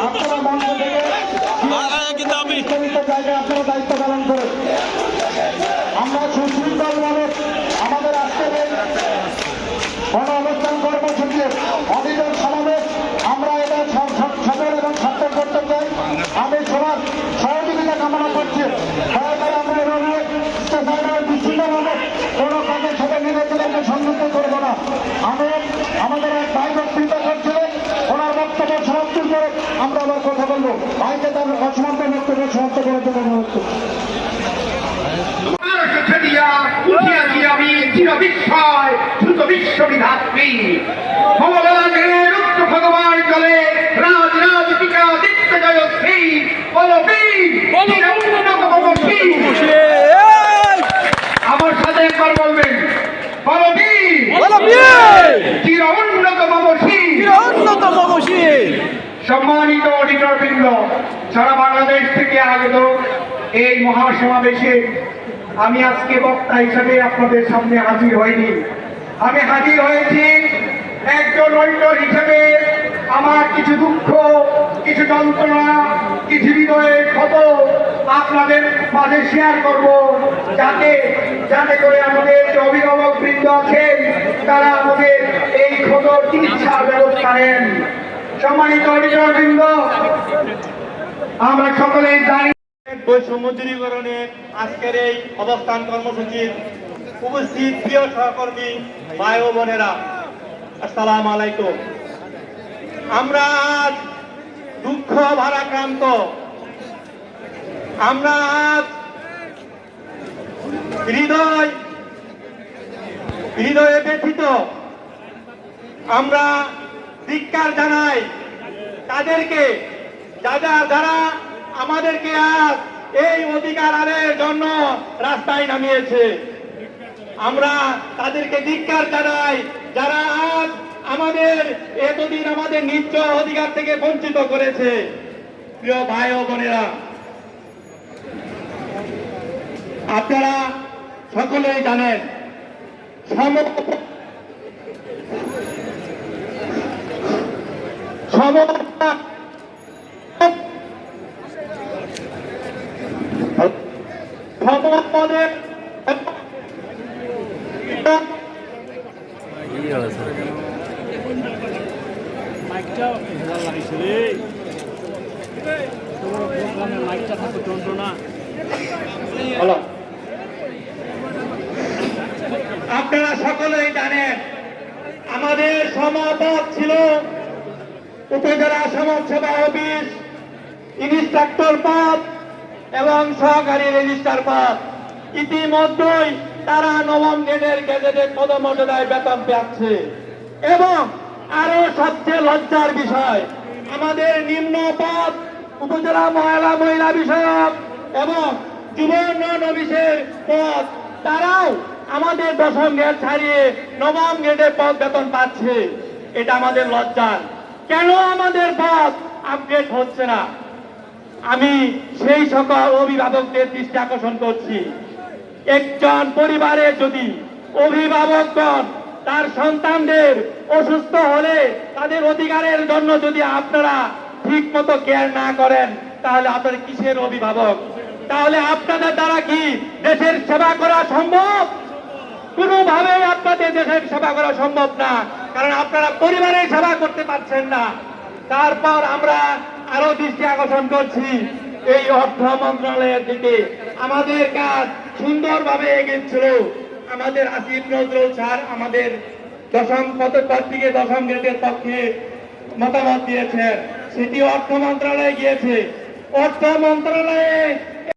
আপনারা মঞ্চ থেকে আপনারা আমাদের এক ভাই বক্তৃতা করছিলেন ওনার বক্তব্য সমাপ্ত করে আমরা আবার কথা বলব। ভাইকে তার অসমান্ত বক্তব্য সমাপ্ত করার জন্য অনুরোধ আমি চির বিস্ময় সম্মানিত অডিটর বৃন্দ সারা বাংলাদেশ থেকে আগত এই মহাসমাবেশে আমি আজকে বক্তা হিসেবে আপনাদের সামনে হাজির হইনি। আমি হাজির হয়েছি একজন অডিটর হিসেবে। আমার কিছু দুঃখ, কিছু যন্ত্রণা, কিছু হৃদয়ের ক্ষত আপনাদের মাঝে শেয়ার করব যাতে যাতে করে আমাদের যে অভিভাবক বৃন্দ আছেন, তারা আমাদের এই সম্মানিত অডিটরবৃন্দ আমরা বৈষম্য দূরীকরণে আজকের এই অবস্থান কর্মসূচির উপস্থিত প্রিয় সহকর্মী ভাই ও বোনেরা, আসসালাম আলাইকুম। আমরা আজ দুঃখ ভারাক্রান্ত। আমরা আজ হৃদয়, হৃদয়ে ব্যথিত। আমরা ধিক্কার জানাই। তাদেরকে, যারা যারা আমাদেরকে আজ এই অধিকার আদায়ের জন্য রাস্তায় নামিয়েছে, আমরা তাদেরকে ধিক্কার জানাই, যারা আজ আমাদের এতদিন আমাদের নিত্য অধিকার থেকে বঞ্চিত করেছে। প্রিয় ভাই ও বোনেরা, আপনারা সকলেই জানেন সম সমতা ক্ষমতাদের মাইকটা মাইকটা যন্ত্রণা হলো আপনারা সকলেই জানেন আমাদের সমাপদ ছিল উপজেলা সমাজসেবা অফিস ইনস্ট্রাক্টর পদ এবং সহকারী রেজিস্ট্রার পদ ইতিমধ্যেই তারা নবম গ্রেডের গেজেটে পদমর্যাদায় বেতন পাচ্ছে এবং আরও সবচেয়ে লজ্জার বিষয়, আমাদের নিম্ন পদ উপজেলা মহিলা মহিলা বিষয়ক এবং যুব উন্নয়ন অফিসের পদ, তারাও আমাদের দশম গ্রেড ছাড়িয়ে নবম গ্রেডের পদ বেতন পাচ্ছে। এটা আমাদের লজ্জার। কেন আমাদের পদ আপডেট হচ্ছে না? আমি সেই সকল অভিভাবকদের দৃষ্টি আকর্ষণ করছি। একজন পরিবারে যদি অভিভাবকগণ তার সন্তানদের অসুস্থ হলে তাদের অধিকারের জন্য যদি আপনারা ঠিক মতো কেয়ার না করেন, তাহলে আপনারা কিসের অভিভাবক? তাহলে আপনাদের দ্বারা কি দেশের সেবা করা সম্ভব? কোনোভাবেই আপনাদের দেশের সেবা করা সম্ভব না। কারণ আপনারা পরিবারের সেবা করতে পারছেন না। তারপর আমরা আরও দৃষ্টি আকর্ষণ করছি এই অর্থ মন্ত্রণালয়ের দিকে। আমাদের কাজ সুন্দরভাবে এগিয়েছিল আমাদের আসিফ নজরুল স্যার আমাদের দশম পদ পদ থেকে দশম গ্রেডের পক্ষে মতামত দিয়েছেন। সেটি অর্থ মন্ত্রণালয়ে গিয়েছে। অর্থ মন্ত্রণালয়ে